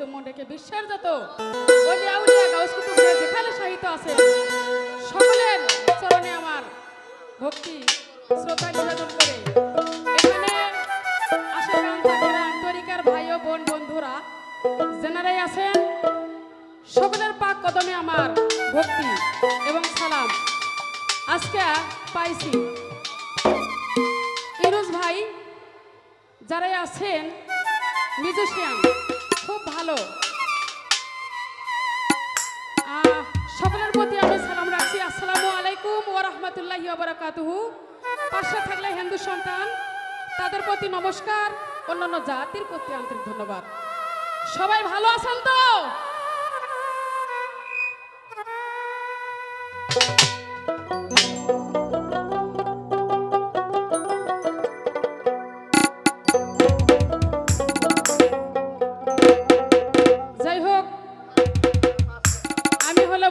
চুম্বন রেখে বিশ্বের যত। আউলিয়া গাউস যেখানে সাহিত্য আছে, সকলের চরণে আমার ভক্তি, শ্রদ্ধা নিবেদন করে। এখানে আশেপাশে যারা ভাই ও বোন, বন্ধুরা আছেন, সকলের পাক কদমে আমার ভক্তি এবং সালাম। আজকে পাইছি। ইরুজ ভাই, যারাই আছেন, মিউজিশিয়ান খুব ভালো। সকলের প্রতি আমি সালাম রাখছি। আসসালামু আলাইকুম ও রহমতুল্লাহ বারাকাতুহু। পাশে থাকলে হিন্দু সন্তান, তাদের প্রতি নমস্কার, অন্যান্য জাতির প্রতি আন্তরিক ধন্যবাদ। সবাই ভালো আছেন তো?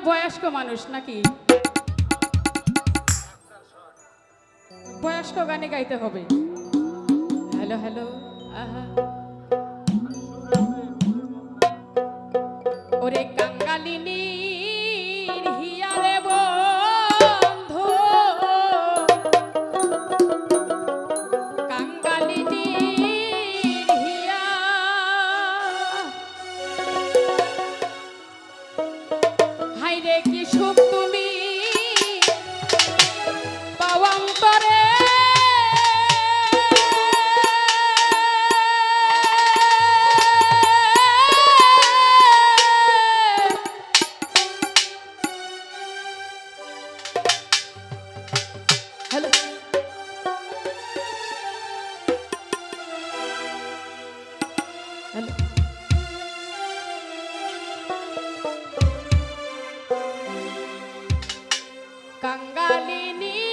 বয়স্ক মানুষ নাকি? বয়স্ক গানে গাইতে হবে। হ্যালো হ্যালো আহা। ওরে কাঙ্গালিনী Kalini.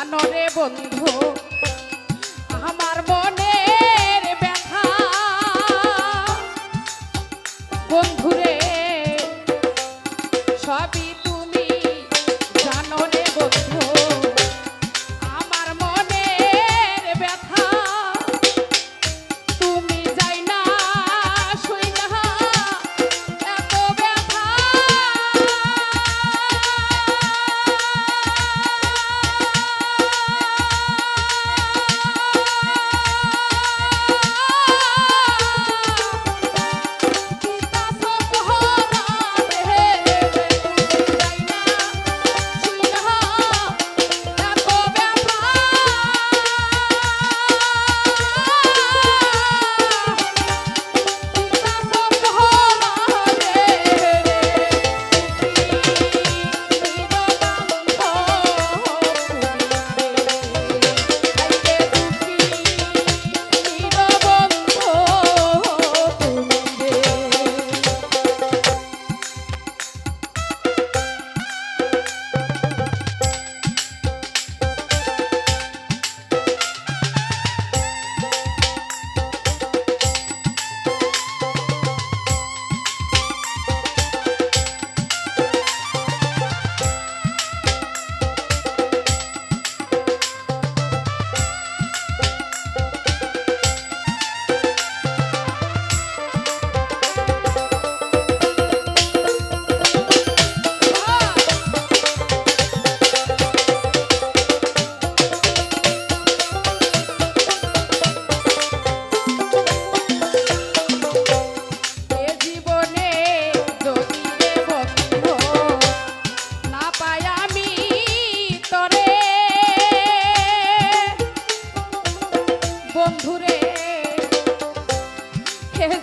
জানো রে বন্ধু আমার মন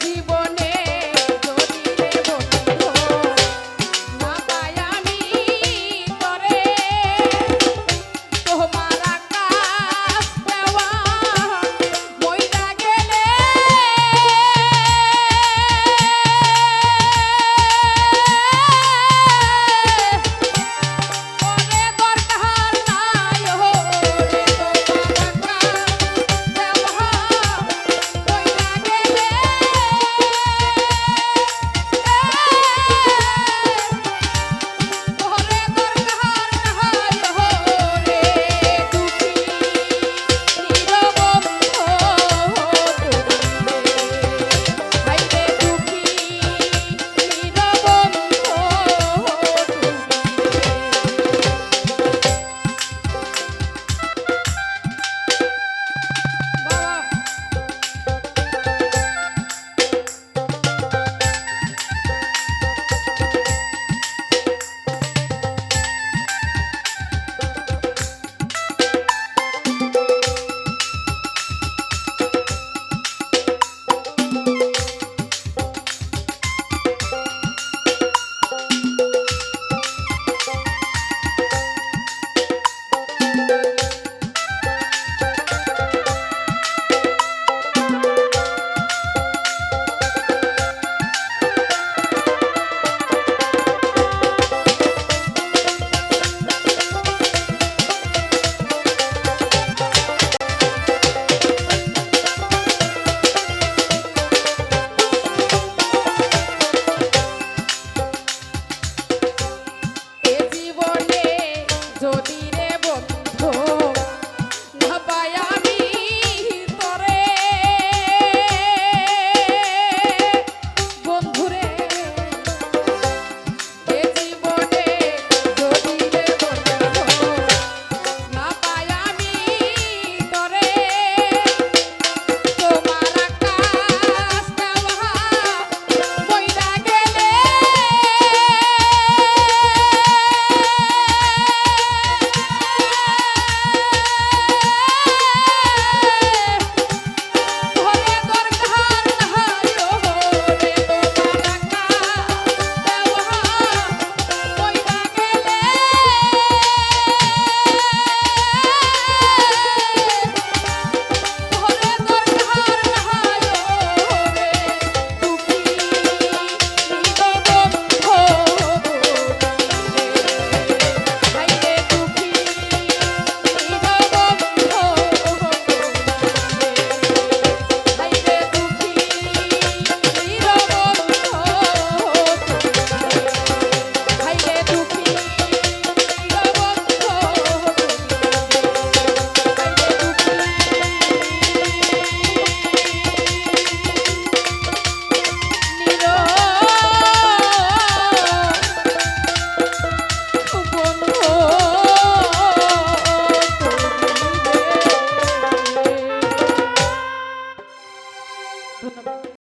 জীবনে